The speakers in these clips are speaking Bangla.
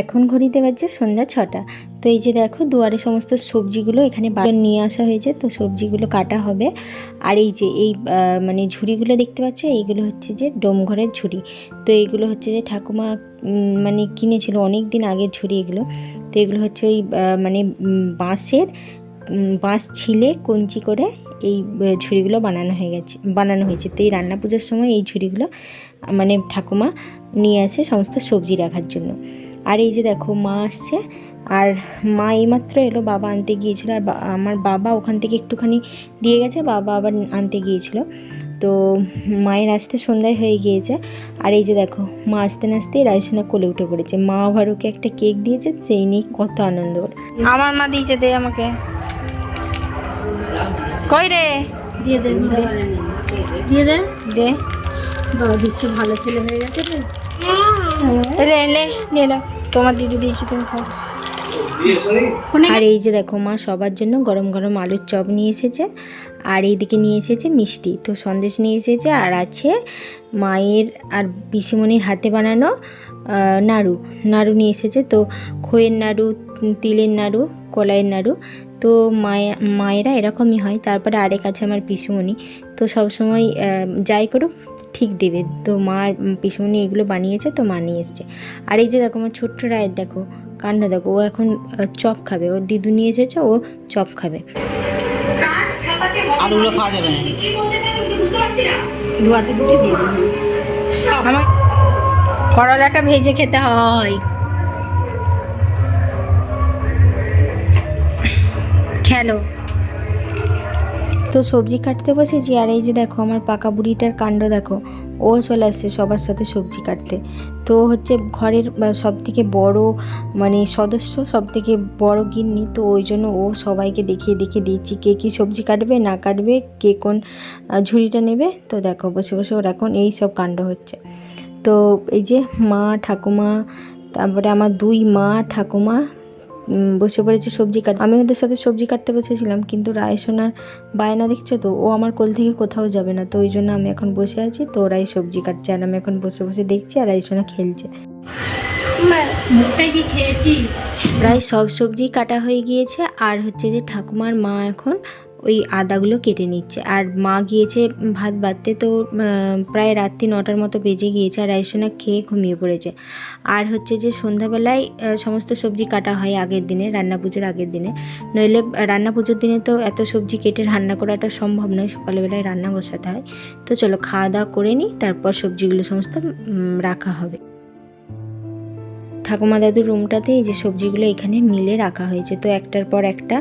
এখন ঘড়িতে বাজছে সন্ধ্যা ছটা। তো এই যে দেখো, দুয়ারে সমস্ত সবজিগুলো এখানে নিয়ে আসা হয়েছে, তো সবজিগুলো কাটা হবে। আর এই যে এই মানে ঝুড়িগুলো দেখতে পাচ্ছ? এইগুলো হচ্ছে যে ডোমঘরের ঝুড়ি। তো এইগুলো হচ্ছে যে ঠাকুমা মানে কিনেছিল অনেক দিন আগের ঝুড়ি এগুলো। তো এগুলো হচ্ছে ওই মানে বাঁশের বাঁশ ছিলে কঞ্চি করে এই ঝুড়িগুলো বানানো হয়ে গেছে, বানানো হয়েছে। তো এই রান্না পুজোর সময় এই ঝুড়িগুলো মানে ঠাকুমা নিয়ে আসে সমস্ত সবজি রাখার জন্য। আর এই যে দেখো মা আসছে। আর মা এইমাত্র এলো বাবা আনতে গিয়েছিল। আর আমার বাবা ওখান থেকে একটুখানি দিয়ে গেছে বাবা আবার আনতে গিয়েছিল। তো মায়ের আসতে সন্ধ্যায় হয়ে গিয়েছে। আর এই যে দেখো মা আসতে না আসতেই রায়সোনা কোলে উঠে পড়েছে। মা আবার ওকে একটা কেক দিয়েছে সেই নিয়ে কত আনন্দ। আমার মা দিয়েছে দে আমাকে। কই রে? দিয়ে দে দিয়ে দে। দে। বাবা দিচ্ছে ভালো ছেলে হয়ে গেছে রে এলে এলে নিয়ে নাও। তোমার দিদি দিয়েছি তুমি খাও। আর এই যে দেখো মা সবার জন্য গরম গরম আলুর চপ নিয়ে এসেছে। আর এইদিকে নিয়ে এসেছে মিষ্টি। তো সন্দেশ নিয়ে এসেছে আর আছে মায়ের আর পিসিমণির হাতে বানানো নাড়ু। নাড়ু নিয়ে এসেছে। তো খইয়ের নাড়ু, তিলের নাড়ু, কলাইয়ের নাড়ু। তো মায়া, মায়েরা এরকমই হয়। তারপরে আরেক আছে আমার পিসুমণি। তো সবসময় যাই করুক, ঠিক দেবে। তো মার পিসুমণি এগুলো বানিয়েছে, তো মা নিয়ে এসছে। আর এই যে দেখো আমার ছোট্ট রায়ের দেখো কাণ্ড দেখো ও এখন চপ খাবে। ওর দিদু নিয়ে এসেছে ও চপ খাবে। আলুগুলো খাওয়া যাবে না। ধোয়াতে দুটো দিয়ে আমার করলাটা ভেজে খেতে হয়। খেলো। তো সবজি কাটতে বসেছি, আর এই যে দেখো আমার পাকা বুড়িটার কাণ্ড দেখো। ও চলে আসছে সবার সাথে সবজি কাটতে। তো হচ্ছে ঘরের সব থেকে বড় মানে সদস্য সব থেকে বড় গিন্নি। তো ওই জন্য ও সবাইকে দেখিয়ে দেখিয়ে দিচ্ছি কে কী সবজি কাটবে, না কাটবে, কে কোন ঝুড়িটা নেবে। তো দেখো বসে বসে ওর এখন এই সব কাণ্ড হচ্ছে। তো এই যে মা, ঠাকুমা, তারপরে আমার দুই মা, ঠাকুমা বসে পড়েছে সবজি কাট আমি ওদের সাথে সবজি কাটতে বসেছিলাম, কিন্তু রায়সোনার বায়না দেখছে তো? ও আমার কোল থেকে কোথাও যাবে না, তো ওই জন্য আমি এখন বসে আছি, তো ওরাই সবজি কাটছে আর আমি এখন বসে বসে দেখছি আর রায়সোনা খেলছে। প্রায় সব সবজি কাটা হয়ে গিয়েছে, আর হচ্ছে যে ঠাকুমার মা এখন ওই আদাগুলো কেটে নিচ্ছে। আর মা গিয়েছে ভাত বাড়তে তো প্রায় রাত্রি নটার মতো বেজে গিয়েছে আর রাইসোনা খেয়ে ঘুমিয়ে পড়েছে। আর হচ্ছে যে সন্ধ্যাবেলায় সমস্ত সবজি কাটা হয় আগের দিনে, রান্না পুজোর আগের দিনে। নইলে রান্না পুজোর দিনে তো এত সবজি কেটে রান্না করাটা সম্ভব নয়, সকালবেলায় রান্না বসাতে হয়। তো চলো খাওয়া দাওয়া করে নিই, তারপর সবজিগুলো সমস্ত রাখা হবে। ঠাকুমা দাদুর রুমটাতে এই যে সবজিগুলো এখানে মিলে রাখা হয়েছে। তো একটার পর একটা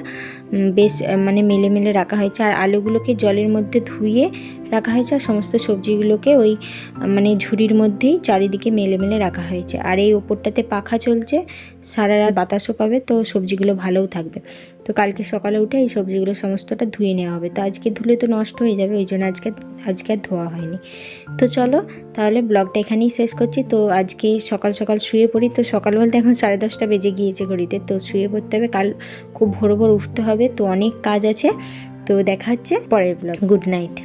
বেশ মানে মেলে মেলে রাখা হয়েছে। আর আলুগুলোকে জলের মধ্যে ধুয়ে রাখা হয়েছে আর সমস্ত সবজিগুলোকে ওই মানে ঝুড়ির মধ্যেই চারিদিকে মেলে মেলে রাখা হয়েছে। আর এই ওপরটাতে পাখা চলছে, সারা রাত বাতাসও পাবে, তো সবজিগুলো ভালোও থাকবে। তো কালকে সকালে উঠে এই সবজিগুলো সমস্তটা ধুয়ে নেওয়া হবে। তো আজকে ধুলে তো নষ্ট হয়ে যাবে, ওই জন্য আজকে আজকে আর ধোয়া হয়নি। তো চলো, তাহলে ব্লগটা এখানেই শেষ করছি। তো আজকে সকাল সকাল শুয়ে পড়ি। তো সকাল বলতে এখন সাড়ে দশটা বেজে গিয়েছে ঘড়িতে। তো শুয়ে পড়তে হবে, কাল খুব ভোর ভোর উঠতে হবে। তো অনেক কাজ আছে। তো দেখা হচ্ছে পরের ব্লগ। Good night.